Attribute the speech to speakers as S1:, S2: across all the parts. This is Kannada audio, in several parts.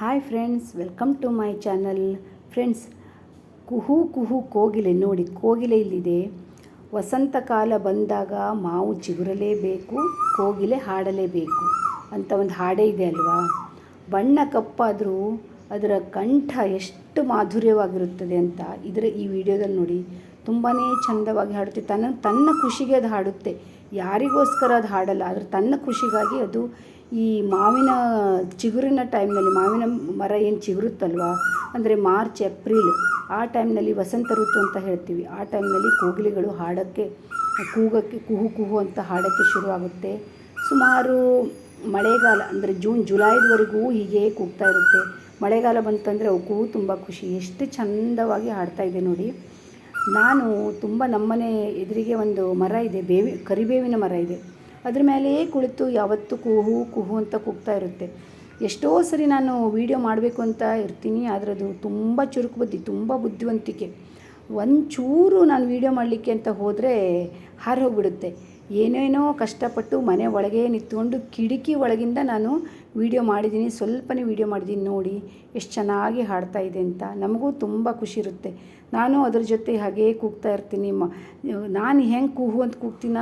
S1: Hi friends welcome to my channel friends ಕುಹು ಕುಹು ಕೋಗಿಲೆ ನೋಡಿ, ಕೋಗಿಲೆ ಇಲ್ಲಿದೆ. ವಸಂತ ಕಾಲ ಬಂದಾಗ ಮಾವು ಚಿಗುರಲೇಬೇಕು, ಕೋಗಿಲೆ ಹಾಡಲೇಬೇಕು ಅಂತ ಒಂದು ಹಾಡೇ ಇದೆ ಅಲ್ವಾ? ಬಣ್ಣ ಕಪ್ಪಾದರೂ ಅದರ ಕಂಠ ಎಷ್ಟು ಮಾಧುರ್ಯವಾಗಿರುತ್ತದೆ ಅಂತ ಇದರ ಈ ವಿಡಿಯೋದಲ್ಲಿ ನೋಡಿ ತುಂಬಾ ಚಂದವಾಗಿ ಹಾಡುತ್ತೆ. ತನ್ನ ತನ್ನ ಖುಷಿಗೆ ಅದು ಹಾಡುತ್ತೆ. ಯಾರಿಗೋಸ್ಕರ ಅದು ಹಾಡಲ್ಲ, ಆದರೆ ತನ್ನ ಖುಷಿಗಾಗಿ ಅದು ಈ ಮಾವಿನ ಚಿಗುರಿನ ಟೈಮ್ನಲ್ಲಿ ಮಾವಿನ ಮರ ಏನು ಚಿಗುರುತ್ತಲ್ವ? ಅಂದರೆ ಮಾರ್ಚ್, ಏಪ್ರಿಲ್ ಆ ಟೈಮ್ನಲ್ಲಿ ವಸಂತ ಋತು ಅಂತ ಹೇಳ್ತೀವಿ. ಆ ಟೈಮ್ನಲ್ಲಿ ಕೋಗಿಲೆಗಳು ಹಾಡೋಕ್ಕೆ, ಕೂಗೋಕ್ಕೆ, ಕುಹು ಕುಹು ಅಂತ ಹಾಡೋಕ್ಕೆ ಶುರುವಾಗುತ್ತೆ. ಸುಮಾರು ಮಳೆಗಾಲ, ಅಂದರೆ ಜೂನ್ ಜುಲೈದವರೆಗೂ ಹೀಗೆ ಕೂಗ್ತಾ ಇರುತ್ತೆ. ಮಳೆಗಾಲ ಬಂತಂದರೆ ಅವು ಕೂಗು ತುಂಬ ಖುಷಿ. ಎಷ್ಟು ಚಂದವಾಗಿ ಹಾಡ್ತಾ ಇದೆ ನೋಡಿ. ನಾನು ತುಂಬ ನಮ್ಮನೆ ಎದುರಿಗೆ ಒಂದು ಮರ ಇದೆ, ಬೇವಿ, ಕರಿಬೇವಿನ ಮರ ಇದೆ. ಅದ್ರ ಮೇಲೆಯೇ ಕುಳಿತು ಯಾವತ್ತೂ ಕುಹು ಕುಹು ಅಂತ ಕೂಗ್ತಾ ಇರುತ್ತೆ. ಎಷ್ಟೋ ಸರಿ ನಾನು ವೀಡಿಯೋ ಮಾಡಬೇಕು ಅಂತ ಇರ್ತೀನಿ, ಆದರೆ ಅದು ತುಂಬ ಚುರುಕು ಬುದ್ಧಿ, ತುಂಬ ಬುದ್ಧಿವಂತಿಕೆ. ಒಂಚೂರು ನಾನು ವೀಡಿಯೋ ಮಾಡಲಿಕ್ಕೆ ಅಂತ ಹೋದರೆ ಹಾರಿ ಹೋಗ್ಬಿಡುತ್ತೆ. ಏನೇನೋ ಕಷ್ಟಪಟ್ಟು ಮನೆ ಒಳಗೆ ನಿಂತ್ಕೊಂಡು ಕಿಟಕಿ ಒಳಗಿಂದ ನಾನು ವೀಡಿಯೋ ಮಾಡಿದ್ದೀನಿ, ಸ್ವಲ್ಪನೇ ವೀಡಿಯೋ ಮಾಡಿದ್ದೀನಿ, ನೋಡಿ ಎಷ್ಟು ಚೆನ್ನಾಗಿ ಹಾಡ್ತಾ ಇದೆ ಅಂತ. ನಮಗೂ ತುಂಬ ಖುಷಿ ಇರುತ್ತೆ. ನಾನು ಅದ್ರ ಜೊತೆ ಹಾಗೇ ಕೂಗ್ತಾ ಇರ್ತೀನಿ. ಮ, ನಾನು ಹೆಂಗೆ ಕೂಹು ಅಂತ ಕೂಗ್ತೀನ?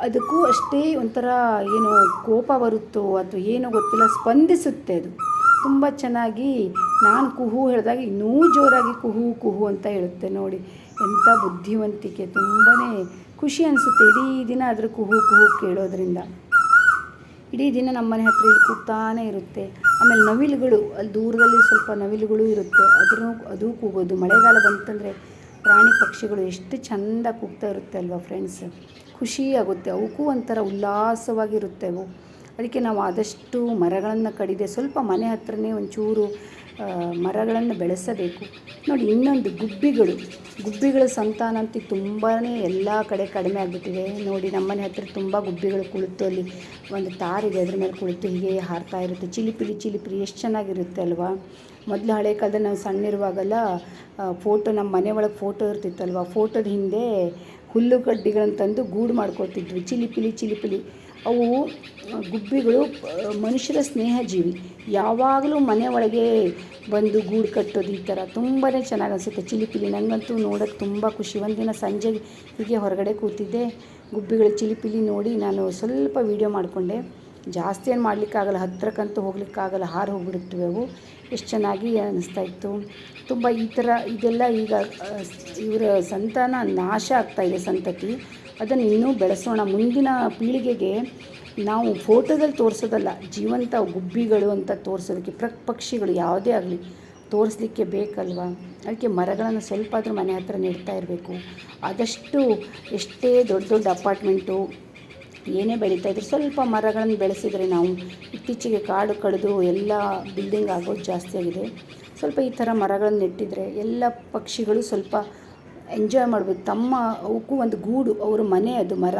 S1: ಅದಕ್ಕೂ ಅಷ್ಟೇ ಒಂಥರ ಏನು ಕೋಪ ಬರುತ್ತೋ ಅಥವಾ ಏನೋ ಗೊತ್ತಿಲ್ಲ, ಸ್ಪಂದಿಸುತ್ತೆ ಅದು. ತುಂಬ ಚೆನ್ನಾಗಿ ನಾನು ಕುಹು ಹೇಳಿದಾಗ ಇನ್ನೂ ಜೋರಾಗಿ ಕುಹು ಕುಹು ಅಂತ ಹೇಳುತ್ತೆ ನೋಡಿ. ಎಂಥ ಬುದ್ಧಿವಂತಿಕೆ ತುಂಬಾ ಖುಷಿ ಅನಿಸುತ್ತೆ ಇಡೀ ದಿನ ಅದ್ರ ಕುಹು ಕುಹು ಕೇಳೋದ್ರಿಂದ. ಇಡೀ ದಿನ ನಮ್ಮ ಮನೆ ಹತ್ರ ಇಲ್ಲಿ ಕೂಗ್ತಾನೆ ಇರುತ್ತೆ. ಆಮೇಲೆ ನವಿಲುಗಳು, ಅಲ್ಲಿ ದೂರದಲ್ಲಿ ಸ್ವಲ್ಪ ನವಿಲುಗಳು ಇರುತ್ತೆ. ಅದನ್ನು ಅದು ಕೂಗೋದು. ಮಳೆಗಾಲ ಬಂತಂದರೆ ಪ್ರಾಣಿ ಪಕ್ಷಿಗಳು ಎಷ್ಟು ಚೆಂದ ಕೂಗ್ತಾ ಇರುತ್ತೆ ಅಲ್ವಾ ಫ್ರೆಂಡ್ಸ್ ಖುಷಿ ಆಗುತ್ತೆ, ಅವಕ್ಕೂ ಒಂಥರ ಉಲ್ಲಾಸವಾಗಿರುತ್ತೆ ಅವು. ಅದಕ್ಕೆ ನಾವು ಆದಷ್ಟು ಮರಗಳನ್ನು ಕಡಿದೆ, ಸ್ವಲ್ಪ ಮನೆ ಹತ್ರನೇ ಒಂಚೂರು ಮರಗಳನ್ನು ಬೆಳೆಸಬೇಕು. ನೋಡಿ, ಇನ್ನೊಂದು ಗುಬ್ಬಿಗಳು. ಗುಬ್ಬಿಗಳ ಸಂತಾನ ತುಂಬಾ ಎಲ್ಲ ಕಡೆ ಕಡಿಮೆ ಆಗಿಬಿಟ್ಟಿದೆ. ನೋಡಿ ನಮ್ಮನೆ ಹತ್ರ ತುಂಬ ಗುಬ್ಬಿಗಳು ಕುಳಿತು, ಅಲ್ಲಿ ಒಂದು ತಾರಿದೆ ಅದ್ರ ಮೇಲೆ ಕುಳಿತು ಹೀಗೆ ಹಾರ್ತಾ ಇರುತ್ತೆ. ಚಿಲಿಪಿಲಿ ಚಿಲಿಪಿಲಿ, ಎಷ್ಟು ಚೆನ್ನಾಗಿರುತ್ತೆ ಅಲ್ವಾ? ಮೊದಲು ಹಳೆ ಕಾಲದಲ್ಲಿ ನಾವು ಸಣ್ಣಿರುವಾಗಲ್ಲ ಫೋಟೋ ನಮ್ಮ ಮನೆ ಒಳಗೆ ಫೋಟೋ ಇರ್ತಿತ್ತಲ್ವ? ಫೋಟೋದ ಹಿಂದೆ ಹುಲ್ಲು ಕಡ್ಡಿಗಳನ್ನು ತಂದು ಗೂಡು ಮಾಡ್ಕೊಳ್ತಿದ್ವಿ. ಚಿಲಿಪಿಲಿ ಚಿಲಿಪಿಲಿ ಅವು ಗುಬ್ಬಿಗಳು ಮನುಷ್ಯರ ಸ್ನೇಹಜೀವಿ. ಯಾವಾಗಲೂ ಮನೆ ಒಳಗೆ ಬಂದು ಗೂಡು ಕಟ್ಟೋದು ಈ ಥರ ತುಂಬಾ ಚೆನ್ನಾಗಿ ಅನಿಸುತ್ತೆ. ಚಿಲಿಪಿಲಿ ನನಗಂತೂ ನೋಡೋಕ್ಕೆ ತುಂಬ ಖುಷಿ. ಒಂದಿನ ಸಂಜೆ ಹೀಗೆ ಹೊರಗಡೆ ಕೂತಿದ್ದೆ. ಗುಬ್ಬಿಗಳ ಚಿಲಿಪಿಲಿ ನೋಡಿ ನಾನು ಸ್ವಲ್ಪ ವೀಡಿಯೋ ಮಾಡಿಕೊಂಡೆ. ಜಾಸ್ತಿ ಏನು ಮಾಡಲಿಕ್ಕಾಗಲ್ಲ ಹತ್ತಿರಕ್ಕಂತೂ ಹೋಗ್ಲಿಕ್ಕಾಗಲ್ಲ, ಹಾರು ಹೋಗ್ಬಿಡುತ್ತವೆ ಅವು. ಎಷ್ಟು ಚೆನ್ನಾಗಿ ಅನ್ನಿಸ್ತಾ ಇತ್ತು. ತುಂಬ ಈ ಥರ ಇದೆಲ್ಲ ಈಗ ಇವರ ಸಂತಾನ ನಾಶ ಆಗ್ತಾ ಇದೆ ಸಂತತಿ. ಅದನ್ನು ಇನ್ನೂ ಬೆಳೆಸೋಣ. ಮುಂದಿನ ಪೀಳಿಗೆಗೆ ನಾವು ಫೋಟೋದಲ್ಲಿ ತೋರಿಸೋದಲ್ಲ, ಜೀವಂತ ಗುಬ್ಬಿಗಳು ಅಂತ ತೋರಿಸೋದಕ್ಕೆ, ಪ್ರ, ಪಕ್ಷಿಗಳು ಯಾವುದೇ ಆಗಲಿ ತೋರಿಸ್ಲಿಕ್ಕೆ ಬೇಕಲ್ವಾ? ಅದಕ್ಕೆ ಮರಗಳನ್ನು ಸ್ವಲ್ಪ ಆದರೂ ಮನೆ ಹತ್ರ ನೆಡ್ತಾ ಇರಬೇಕು. ಆದಷ್ಟು ಎಷ್ಟೇ ದೊಡ್ಡ ದೊಡ್ಡ ಅಪಾರ್ಟ್ಮೆಂಟು ಏನೇ ಬೆಳೀತಾ ಇದ್ರು ಸ್ವಲ್ಪ ಮರಗಳನ್ನು ಬೆಳೆಸಿದರೆ ನಾವು ಇತ್ತೀಚೆಗೆ ಕಾಡು ಕಡಿದು ಎಲ್ಲ ಬಿಲ್ಡಿಂಗ್ ಆಗೋದು ಜಾಸ್ತಿ ಆಗಿದೆ. ಸ್ವಲ್ಪ ಈ ಥರ ಮರಗಳನ್ನು ನೆಟ್ಟಿದರೆ ಎಲ್ಲ ಪಕ್ಷಿಗಳು ಸ್ವಲ್ಪ ಎಂಜಾಯ್ ಮಾಡ್ಬೋದು. ತಮ್ಮ ಅವಕ್ಕೂ ಒಂದು ಗೂಡು, ಅವ್ರ ಮನೆ ಅದು ಮರ.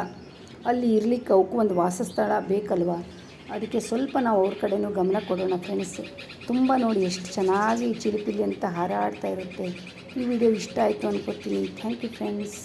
S1: ಅಲ್ಲಿ ಇರಲಿಕ್ಕೆ ಅವಕ್ಕೂ ಒಂದು ವಾಸಸ್ಥಳ ಬೇಕಲ್ವ? ಅದಕ್ಕೆ ಸ್ವಲ್ಪ ನಾವು ಅವ್ರ ಕಡೆನೂ ಗಮನ ಕೊಡೋಣ ಫ್ರೆಂಡ್ಸ್ ತುಂಬ ನೋಡಿ ಎಷ್ಟು ಚೆನ್ನಾಗಿ ಚಿಲಿಪಿಲಿ ಅಂತ ಹಾರಾಡ್ತಾ ಇರುತ್ತೆ. ಈ ವಿಡಿಯೋ ಇಷ್ಟ ಆಯಿತು ಅನ್ಕೋತೀನಿ. Thank you friends